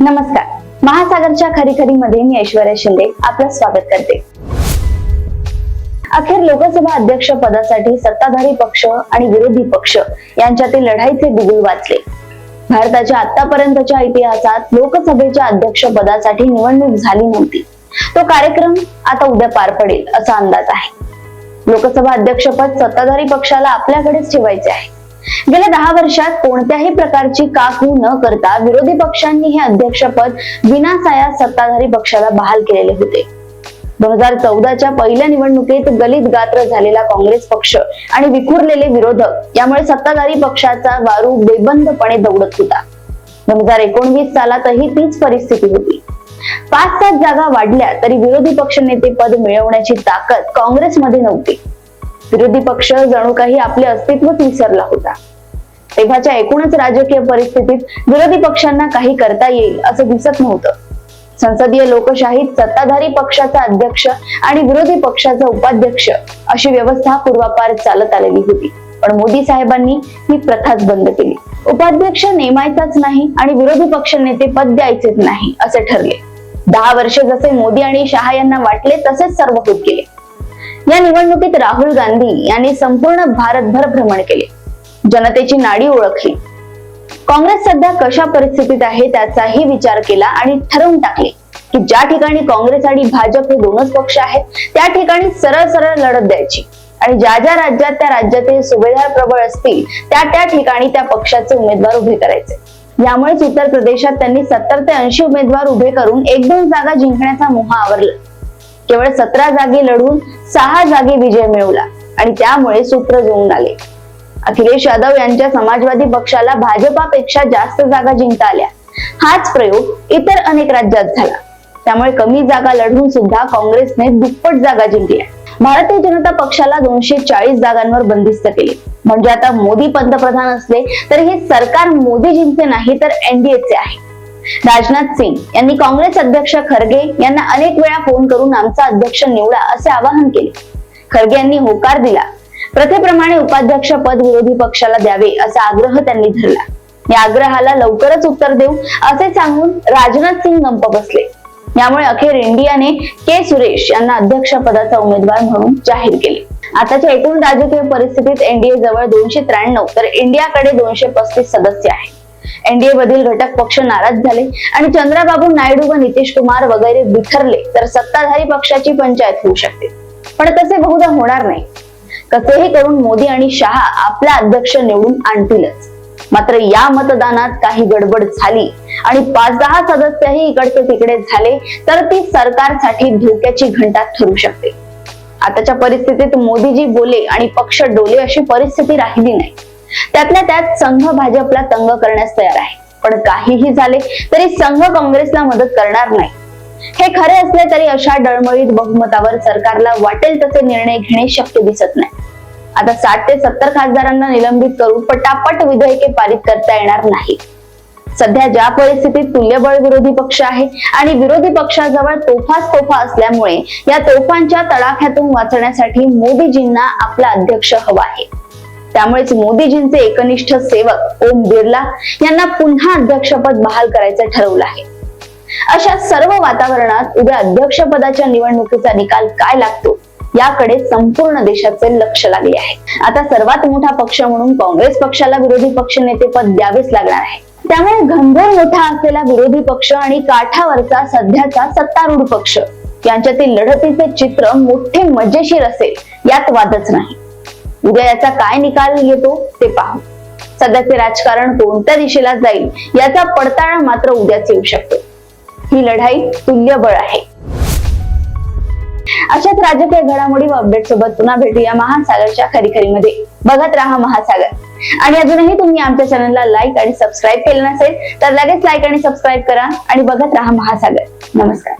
नमस्कार. महासागरच्या खरी खरी मध्ये मी ऐश्वर्या शिंदे आपलं स्वागत करते. अखेर लोकसभा अध्यक्ष पदासाठी सत्ताधारी पक्ष आणि विरोधी पक्ष यांच्यातील लढाईचे बिगुल वाचले भारताच्या आतापर्यंतच्या इतिहासात लोकसभेच्या अध्यक्ष पदासाठी निवडणूक झाली नव्हती. तो कार्यक्रम आता उद्या पार पडेल असा अंदाज आहे. लोकसभा अध्यक्षपद सत्ताधारी पक्षाला आपल्याकडेच ठेवायचे आहे. गेल्या दहा वर्षात कोणत्याही प्रकारची काकू न करता विरोधी पक्षांनी हे अध्यक्षपद विनासाया सत्ताधारी पक्षाला बहाल केलेले होते. दोन हजार चौदाच्या पहिल्या निवडणुकीत गलित गात्र झालेला काँग्रेस पक्ष आणि विखुरलेले विरोधक यामुळे सत्ताधारी पक्षाचा वारू बेबंदपणे दौडत होता. दोन हजार एकोणवीस सालातही तीच परिस्थिती होती. पाच सात जागा वाढल्या तरी विरोधी पक्ष नेते पद मिळवण्याची ताकद काँग्रेसमध्ये नव्हती. विरोधी पक्ष जणू काही आपले अस्तित्वच विसरला होता. तेव्हाच्या एकूणच राजकीय परिस्थितीत विरोधी पक्षांना काही करता येईल असं दिसत नव्हतं. संसदीय लोकशाहीत सत्ताधारी पक्षाचा अध्यक्ष आणि विरोधी पक्षाचा उपाध्यक्ष अशी व्यवस्था पूर्वापार चालत आलेली होती. पण मोदी साहेबांनी ही प्रथाच बंद केली. उपाध्यक्ष नेमायचाच नाही आणि विरोधी पक्ष नेते पद द्यायचेच नाही असे ठरले. दहा वर्षे जसे मोदी आणि शहा यांना वाटले तसेच सर्व होत गेले या निवडणुकीत राहुल गांधी यांनी संपूर्ण भारतभर भ्रमण केले. जनतेची नाडी ओळखली. काँग्रेस सध्या कशा परिस्थितीत आहे त्याचाही विचार केला आणि ठरवून टाकले की ज्या ठिकाणी काँग्रेस आणि भाजप हे दोनच पक्ष आहेत त्या ठिकाणी सरळ सरळ लढत द्यायची. आणि ज्या ज्या राज्यात त्या राज्यातील सुभेदार प्रबळ असतील त्या त्या ठिकाणी त्या पक्षाचे उमेदवार उभे करायचे. यामुळेच उत्तर प्रदेशात त्यांनी सत्तर ते ऐंशी उमेदवार उभे करून एक दोन जागा जिंकण्याचा मोहा आवरला. केवळ सतरा जागी लढून सहा जागी विजय मिळवला आणि त्यामुळे सूत्र जुळून आले. अखिलेश यादव यांच्या समाजवादी पक्षाला भाजपापेक्षा जास्त जागा जिंकता आल्या. हाच प्रयोग इतर अनेक राज्यात झाला. त्यामुळे कमी जागा लढवून सुद्धा काँग्रेसने दुप्पट जागा जिंकल्या. भारतीय जनता पक्षाला दोनशे चाळीस जागांवर बंदिस्त केले. म्हणजे आता मोदी पंतप्रधान असले तर हे सरकार मोदीजींचे नाही तर एनडीएचे आहे. राजनाथ सिंग यांनी काँग्रेस अध्यक्ष खरगे यांना अनेक वेळा फोन करून आमचा अध्यक्ष निवडा असे आवाहन केले. खरगे यांनी होकार दिला. प्रथेप्रमाणे उपाध्यक्ष पद विरोधी पक्षाला द्यावे असा आग्रह त्यांनी धरला. या आग्रहाला लवकरच उत्तर देऊ असे सांगून राजनाथ सिंग गंप बसले. यामुळे अखेर इंडियाने के सुरेश यांना अध्यक्ष पदाचा उमेदवार म्हणून जाहीर केले. आताच्या एकूण राजकीय परिस्थितीत एनडीए जवळ दोनशे त्र्याण्णव तर इंडियाकडे दोनशे पस्तीस सदस्य आहेत. एनडीए मधील घटक पक्ष नाराज झाले आणि चंद्राबाबू नायडू व नितीश कुमार वगैरे बिथरले तर सत्ताधारी पक्षाची पंचायत होऊ शकते. पण तसे बहुधा होणार नाही. कसेही करून मोदी आणि शहा आपला अध्यक्ष निवडून आणतीलच. मात्र या मतदानात काही गडबड झाली आणि पाच दहा सदस्यही इकडचे तिकडे झाले तर ती सरकारसाठी धोक्याची घंटा ठरू शकते. आताच्या परिस्थितीत मोदीजी बोले आणि पक्ष डोले अशी परिस्थिती राहिली नाही. त्यातल्या त्यात संघ भाजपला तंग करण्यास तयार आहे. पण काहीही झाले तरी संघ काँग्रेसला मदत करणार नाही. हे खरे असले तरी अशा डळमळीत बहुमतावर सरकारला वाटेल तसे निर्णय घेणे शक्य दिसत नाही. आता साठ ते सत्तर खासदारांना निलंबित करून पटापट विधेयके पारित करता येणार नाही. सध्या ज्या परिस्थितीत तुल्यबळ विरोधी पक्ष आहे आणि विरोधी पक्षाजवळ तोफाच तोफा असल्यामुळे या तोफांच्या तडाख्यातून वाचण्यासाठी मोदीजींना आपला अध्यक्ष हवा आहे. त्यामुळेच मोदीजींचे एकनिष्ठ सेवक ओम बिर्ला यांना पुन्हा अध्यक्षपद बहाल करायचं ठरवलं आहे. अशा सर्व वातावरणात उद्या अध्यक्षपदाच्या निवडणुकीचा निकाल काय लागतो याकडे संपूर्ण देशाचे लक्ष लागले आहे. आता सर्वात मोठा पक्ष म्हणून काँग्रेस पक्षाला विरोधी पक्ष नेतेपद द्यावेच लागणार आहे. त्यामुळे घनघोर मोठा असलेला विरोधी पक्ष आणि काठावरचा सध्याचा सत्तारूढ पक्ष यांच्यातील लढतीचे चित्र मोठे मजेशीर असेल यात वादच नाही. उद्या याचा काय निकाल येतो ते पाहू. सध्याचे राजकारण कोणत्या दिशेला जाईल याचा पडताळा मात्र उद्याच येऊ शकतो. ही लढाई तुल्यबळ आहे. अशाच राजकीय घडामोडी व अपडेट सोबत पुन्हा भेटूया महासागरच्या खरीखरीमध्ये. बघत राहा महासागर. आणि अजूनही तुम्ही आमच्या चॅनलला लाईक आणि सबस्क्राईब केलं नसेल तर लगेच लाईक आणि सबस्क्राईब करा आणि बघत राहा महासागर. नमस्कार.